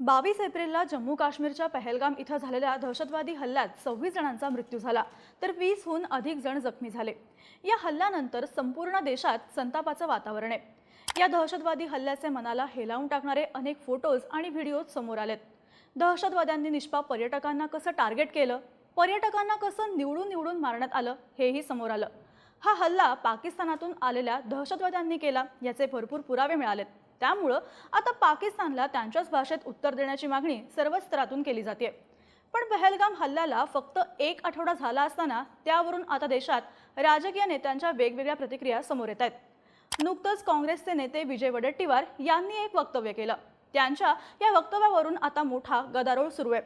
बावीस एप्रिलला जम्मू काश्मीरच्या पहलगाम इथं झालेल्या दहशतवादी हल्ल्यात सव्वीस जणांचा मृत्यू झाला तर वीसहून अधिक जण जखमी झाले. या हल्ल्यानंतर संपूर्ण देशात संतापाचं वातावरण आहे. या दहशतवादी हल्ल्याचे मनाला हेलावून टाकणारे अनेक फोटोज आणि व्हिडिओज समोर आलेत. दहशतवाद्यांनी निष्पाप पर्यटकांना कसं टार्गेट केलं पर्यटकांना कसं निवडून निवडून मारण्यात आलं हेही समोर आलं. हा हल्ला पाकिस्तानातून आलेल्या दहशतवाद्यांनी केला याचे भरपूर पुरावे मिळालेत. त्यामुळं आता पाकिस्तानला त्यांच्याच भाषेत उत्तर देण्याची मागणी सर्वच स्तरातून केली जाते. पण पहलगाम हल्ल्याला फक्त एक आठवडा झाला असताना त्यावरून आता देशात राजकीय नेत्यांच्या वेगवेगळ्या प्रतिक्रिया समोर येत आहेत. नुकतंच काँग्रेसचे नेते विजय वडेट्टीवार यांनी एक वक्तव्य केलं. त्यांच्या या वक्तव्यावरून आता मोठा गदारोळ सुरू आहे.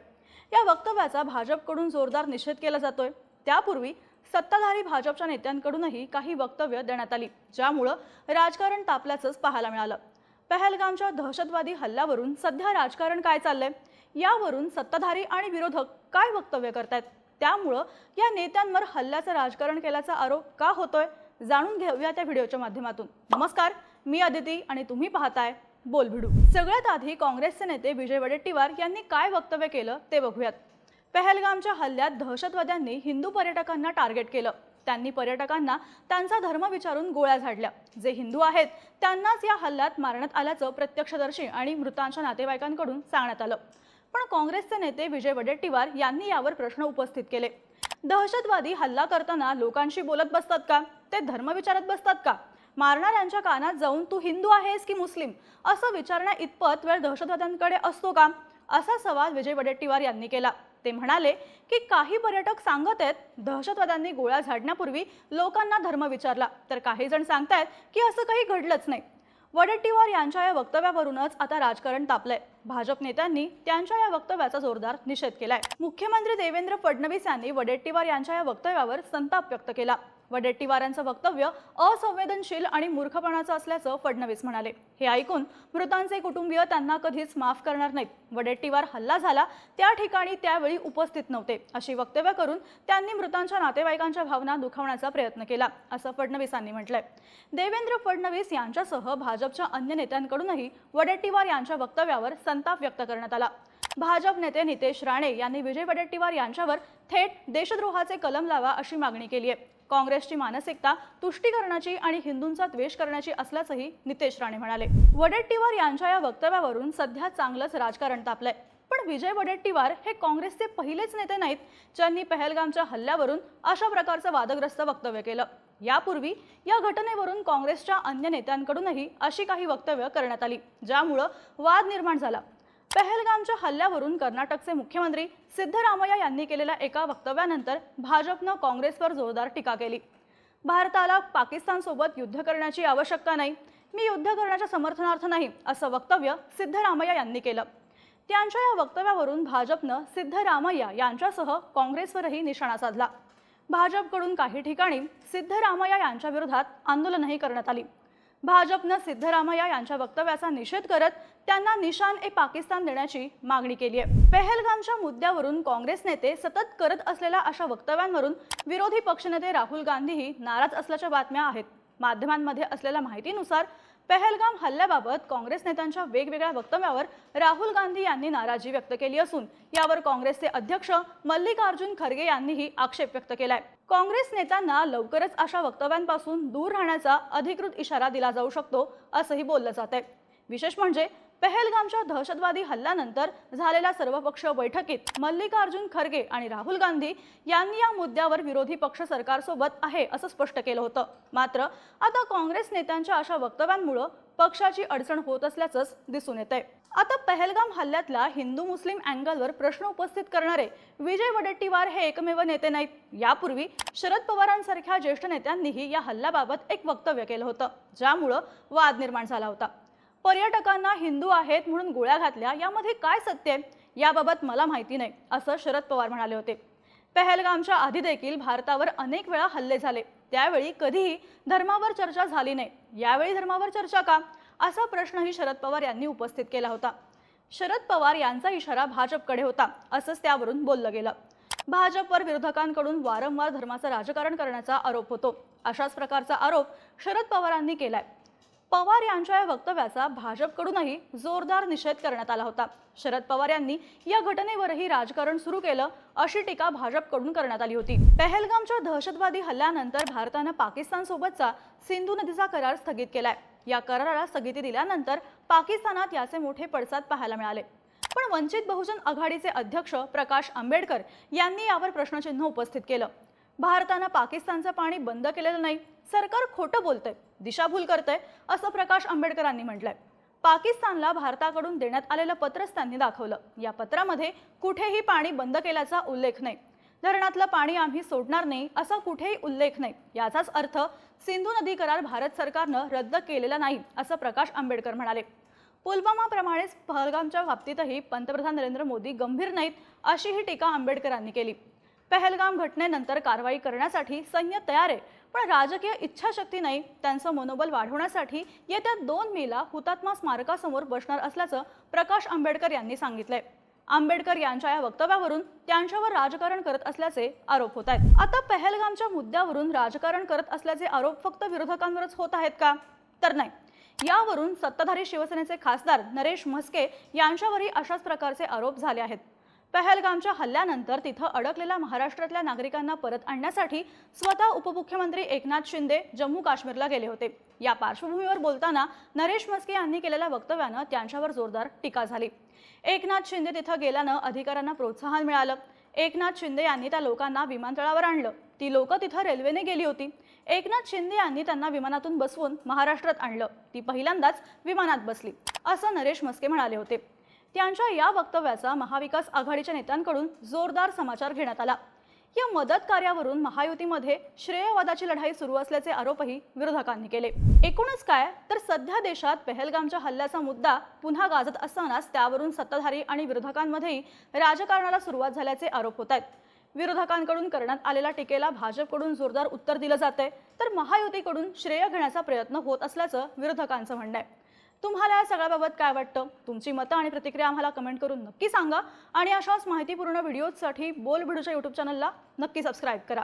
या वक्तव्याचा भाजपकडून जोरदार निषेध केला जातोय. त्यापूर्वी सत्ताधारी भाजपच्या नेत्यांकडूनही काही वक्तव्य देण्यात आली ज्यामुळं राजकारण तापल्याचंच पाहायला मिळालं. पहलगामच्या दहशतवादी हल्ल्यावरून सध्या राजकारण काय चाललंय? यावरून सत्ताधारी आणि विरोधक काय वक्तव्य करतायत? त्यामुळं या नेत्यांवर हल्ल्याचं राजकारण केल्याचा आरोप का होतोय? जाणून घेऊया त्या व्हिडिओच्या माध्यमातून. नमस्कार मी अदिती आणि तुम्ही पाहताय बोल भिडू सगळ्यात आधी काँग्रेसचे नेते विजय वडेट्टीवार यांनी काय वक्तव्य केलं ते बघूयात. पहलगामच्या हल्ल्यात दहशतवाद्यांनी हिंदू पर्यटकांना टार्गेट केलं. त्यांनी पर्यटकांना त्यांचा धर्म विचारून गोळ्या झाडल्या. जे हिंदू आहेत त्यांनाच या हल्ल्यात मारण्यात आल्याचं प्रत्यक्षदर्शी आणि मृतांच्या नातेवाईकांकडून सांगण्यात आलं. पण काँग्रेसचे नेते विजय वडेट्टीवार यांनी यावर प्रश्न उपस्थित केले. दहशतवादी हल्ला करताना लोकांशी बोलत बसतात का? ते धर्म विचारत बसतात का? मारणाऱ्यांच्या कानात जाऊन तू हिंदू आहेस की मुस्लिम? असं विचारण्या इतपत वेळ दहशतवाद्यांकडे असतो का? असा सवाल विजय वडेट्टीवार यांनी केला. ते म्हणाले की काही पर्यटक सांगत आहेत दहशतवाद्यांनी गोळ्या झाडण्यापूर्वी लोकांना धर्म विचारला. तर काही जण सांगतायत की असं काही घडलंच नाही. वडेट्टीवार यांच्या या वक्तव्यावरूनच आता राजकारण तापलंय. भाजप नेत्यांनी त्यांच्या या वक्तव्याचा जोरदार निषेध केलाय. मुख्यमंत्री देवेंद्र फडणवीस यांनी वडेट्टीवार यांच्या या वक्तव्यावर संताप व्यक्त केला. वडेट्टीवारांचं वक्तव्य असंवेदनशील आणि मूर्खपणाचं असल्याचं फडणवीस म्हणाले. हे ऐकून मृतांचे कुटुंबीय त्यांना कधीच माफ करणार नाहीत. वडेट्टीवार हल्ला झाला त्या ठिकाणी त्यावेळी उपस्थित नव्हते अशी वक्तव्य करून त्यांनी मृतांच्या नातेवाईकांच्या भावना दुखावण्याचा प्रयत्न केला असं फडणवीसांनी म्हटलंय. देवेंद्र फडणवीस यांच्यासह भाजपच्या अन्य नेत्यांकडूनही वडेट्टीवार यांच्या वक्तव्यावर संताप व्यक्त करण्यात आला. भाजप नेते नितेश राणे यांनी विजय वडेट्टीवार यांच्यावर थेट देशद्रोहाचे कलम लावा अशी मागणी केली आहे. काँग्रेसची मानसिकता तुष्टीकरणाची आणि हिंदूंचा द्वेष करण्याची असल्याचंही नितेश राणे म्हणाले. वडेट्टीवार यांच्या या वक्तव्यावरून सध्या चांगलंच राजकारण तापलंय. पण विजय वडेट्टीवार हे काँग्रेसचे पहिलेच नेते नाहीत ज्यांनी पहलगामच्या हल्ल्यावरून अशा प्रकारचं वादग्रस्त वक्तव्य केलं. यापूर्वी या घटनेवरून काँग्रेसच्या अन्य नेत्यांकडूनही अशी काही वक्तव्य करण्यात आली ज्यामुळं वाद निर्माण झाला. पहलगामच्या हल्ल्यावरून कर्नाटकचे मुख्यमंत्री सिद्धरामय्या यांनी केलेल्या एका वक्तव्यानंतर भाजपनं काँग्रेसवर जोरदार टीका केली. भारताला पाकिस्तानसोबत युद्ध करण्याची आवश्यकता नाही मी युद्ध करण्याच्या समर्थनार्थ नाही असं वक्तव्य सिद्धरामय्या यांनी केलं. त्यांच्या या वक्तव्यावरून भाजपनं सिद्धरामय्या यांच्यासह काँग्रेसवरही निशाणा साधला. भाजपकडून काही ठिकाणी सिद्धरामय्या यांच्या विरोधात आंदोलनही करण्यात आली. भाजपनं सिद्धरामय्या यांच्या वक्तव्याचा निषेध करत त्यांना निशान ए पाकिस्तान देण्याची मागणी केली आहे. पहलगामच्या मुद्द्यावरून काँग्रेस नेते सतत करत असलेल्या अशा वक्तव्यांवरून विरोधी पक्षनेते राहुल गांधीही नाराज असल्याच्या बातम्या आहेत. माध्यमांमध्ये असलेल्या माहितीनुसार पहलगाम हल्ल्याबाबत काँग्रेस नेत्यांच्या वेगवेगळ्या वक्तव्यावर राहुल गांधी यांनी नाराजी व्यक्त केली असून यावर काँग्रेसचे अध्यक्ष मल्लिकार्जुन खरगे यांनीही आक्षेप व्यक्त केलाय. काँग्रेस नेत्यांना लवकरच अशा वक्तव्यांपासून दूर राहण्याचा अधिकृत इशारा दिला जाऊ शकतो असंही बोललं जात आहे विशेष म्हणजे पहलगामच्या दहशतवादी हल्ल्यानंतर झालेल्या सर्वपक्षीय बैठकीत मल्लिकार्जुन खरगे आणि राहुल गांधी यांनी या मुद्द्यावर विरोधी पक्ष सरकारसोबत आहे असं स्पष्ट केलं होतं. मात्र आता काँग्रेस नेत्यांच्या अशा वक्तव्यांमुळं पक्षाची अडचण होत असल्याचंच दिसून येत आहे आता पहलगाम हल्ल्यातला हिंदू मुस्लिम अँगलवर प्रश्न उपस्थित करणारे विजय वडेट्टीवार हे एकमेव नेते नाहीत. यापूर्वी शरद पवारांसारख्या ज्येष्ठ नेत्यांनीही या हल्ल्याबाबत एक वक्तव्य केलं होतं ज्यामुळं वाद निर्माण झाला होता. पर्यटकांना हिंदू आहेत म्हणून गोळ्या घातल्या यामध्ये काय सत्य आहे? याबाबत मला माहिती नाही असं शरद पवार म्हणाले होते. पहलगामच्या आधी देखील भारतावर अनेक वेळा हल्ले झाले. त्यावेळी कधीही धर्मावर चर्चा झाली नाही. यावेळी धर्मावर चर्चा का? असा प्रश्नही शरद पवार यांनी उपस्थित केला होता. शरद पवार यांचा इशारा भाजपकडे होता असंच त्यावरून बोललं गेलं. भाजपवर विरोधकांकडून वारंवार धर्माचं राजकारण करण्याचा आरोप होतो. अशाच प्रकारचा आरोप शरद पवारांनी केलाय. पवार यांच्या या वक्तव्याचा भाजपकडूनही जोरदार निषेध करण्यात आला होता. शरद पवार यांनी या घटनेवरही राजकारण सुरू केलं अशी टीका भाजपकडून करण्यात आली होती. पहलगामच्या दहशतवादी हल्ल्यानंतर भारतानं पाकिस्तान सोबतचा सिंधू नदीचा करार स्थगित केलाय. या कराराला स्थगिती दिल्यानंतर पाकिस्तानात याचे मोठे पडसाद पाहायला मिळाले. पण वंचित बहुजन आघाडीचे अध्यक्ष प्रकाश आंबेडकर यांनी यावर प्रश्नचिन्ह उपस्थित केलं. भारतानं पाकिस्तानचं पाणी बंद केलेलं नाही. सरकार खोटं बोलतंय दिशाभूल करतंय असं प्रकाश आंबेडकरांनी म्हटलंय. पाकिस्तानला भारताकडून देण्यात आलेलं पत्रच त्यांनी दाखवलं. या पत्रामध्ये कुठेही पाणी बंद केल्याचा उल्लेख नाही. धरणातलं पाणी आम्ही सोडणार नाही असा कुठेही उल्लेख नाही. याचाच अर्थ सिंधू नदी करार भारत सरकारनं रद्द केलेला नाही असं प्रकाश आंबेडकर म्हणाले. पुलवामाप्रमाणेच पहलगामच्या बाबतीतही पंतप्रधान नरेंद्र मोदी गंभीर नाहीत अशी ही टीका आंबेडकरांनी केली. पहलगाम घटनेनंतर कारवाई करण्यासाठी सैन्य तयार आहे पण राजकीय इच्छाशक्ती नाही. त्यांचं मनोबल वाढवण्यासाठी येत्या दोन मेला हुतात्मा स्मारकासमोर बसणार असल्याचं प्रकाश आंबेडकर यांनी सांगितलंय. आंबेडकर यांच्या या वक्तव्यावरून त्यांच्यावर राजकारण करत असल्याचे आरोप होत आहेत. आता पहलगामच्या मुद्द्यावरून राजकारण करत असल्याचे आरोप फक्त विरोधकांवरच होत आहेत का? तर नाही. यावरून सत्ताधारी शिवसेनेचे खासदार नरेश म्हस्के यांच्यावरही अशाच प्रकारचे आरोप झाले आहेत. पहलगामच्या हल्ल्यानंतर तिथं अडकलेल्या महाराष्ट्रातल्या नागरिकांना परत आणण्यासाठी स्वतः उपमुख्यमंत्री एकनाथ शिंदे जम्मू काश्मीरला गेले होते. या पार्श्वभूमीवर बोलताना नरेश म्हस्के यांनी केलेल्या वक्तव्यानं त्यांच्यावर जोरदार टीका झाली. एकनाथ शिंदे तिथं गेल्यानं अधिकाऱ्यांना प्रोत्साहन मिळालं. एकनाथ शिंदे यांनी त्या लोकांना विमानतळावर आणलं. ती लोक तिथं रेल्वेने गेली होती. एकनाथ शिंदे यांनी त्यांना विमानातून बसवून महाराष्ट्रात आणलं. ती पहिल्यांदाच विमानात बसली असं नरेश मस्के म्हणाले होते. त्यांच्या या वक्तव्याचा महाविकास आघाडीच्या नेत्यांकडून जोरदार समाचार घेण्यात आला. या मदत कार्यावरून महायुतीमध्ये श्रेयवादाची लढाई सुरू असल्याचे आरोपही विरोधकांनी केले. एकूणच काय? तर सध्या देशात पहलगामच्या हल्ल्याचा मुद्दा पुन्हा गाजत असतानाच त्यावरून सत्ताधारी आणि विरोधकांमध्येही राजकारणाला सुरुवात झाल्याचे आरोप होत आहेत. विरोधकांकडून करण्यात आलेल्या टीकेला भाजपकडून जोरदार उत्तर दिलं जातंय. तर महायुतीकडून श्रेय घेण्याचा प्रयत्न होत असल्याचं विरोधकांचं म्हणणं आहे. तुम्हाला या सगळ्याबाबत काय वाटतं? तुमची मतं आणि प्रतिक्रिया आम्हाला कमेंट करून नक्की सांगा. आणि अशाच माहितीपूर्ण व्हिडिओजसाठी बोल भिडूच्या यूट्यूब चॅनलला नक्की सबस्क्राईब करा.